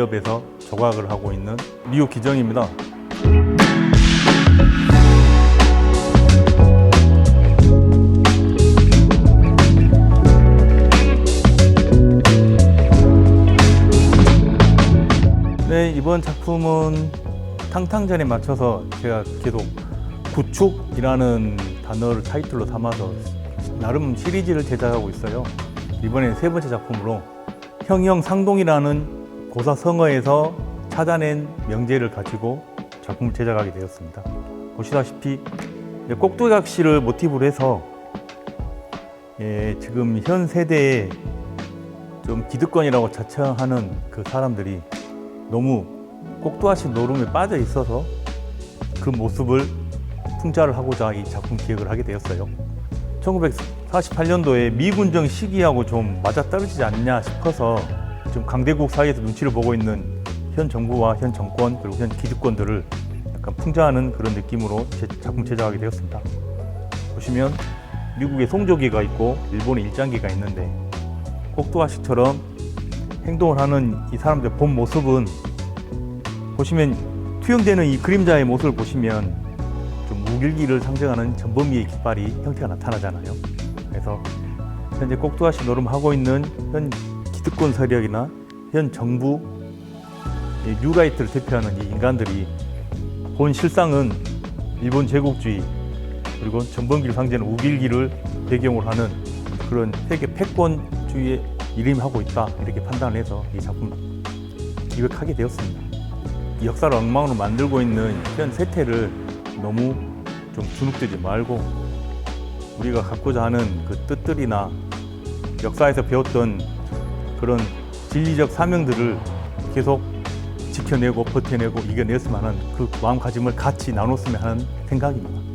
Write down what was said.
기업에서 조각을 하고 있는 미국 기정입니다. 네, 이번 작품은 탕탕전에 맞춰서 제가 계속 구축이라는 단어를 타이틀로 담아서 나름 시리즈를 제작하고 있어요. 이번엔 세 번째 작품으로 형형 상동이라는 고사 성어에서 찾아낸 명제를 가지고 작품을 제작하게 되었습니다. 보시다시피 꼭두각시를 모티브로 해서 예, 지금 현 세대에 좀 기득권이라고 자처하는 그 사람들이 너무 꼭두각시 노름에 빠져 있어서 그 모습을 풍자를 하고자 이 작품 기획을 하게 되었어요. 1948년도에 미군정 시기하고 좀 맞아떨어지지 않냐 싶어서 좀 강대국 사이에서 눈치를 보고 있는 현 정부와 현 정권 그리고 현 기득권들을 약간 풍자하는 그런 느낌으로 제 작품 제작하게 되었습니다. 보시면 미국의 송조기가 있고 일본의 일장기가 있는데 꼭두각시처럼 행동을 하는 이 사람들의 본 모습은 보시면 투영되는 이 그림자의 모습을 보시면 좀 우길기를 상징하는 전범위의 깃발이 형태가 나타나잖아요. 그래서 현재 꼭두각시 노름하고 있는 현 기득권 세력이나 현 정부 이 뉴라이트를 대표하는 이 인간들이 본 실상은 일본 제국주의 그리고 전범기를 상징하는 우길기를 배경으로 하는 그런 세계 패권주의에 이름하고 있다 이렇게 판단해서 이 작품 기획하게 되었습니다. 이 역사를 엉망으로 만들고 있는 현 세태를 너무 좀 주눅들지 말고 우리가 갖고자 하는 그 뜻들이나 역사에서 배웠던 그런 진리적 사명들을 계속 지켜내고 버텨내고 이겨냈으면 하는 그 마음가짐을 같이 나눴으면 하는 생각입니다.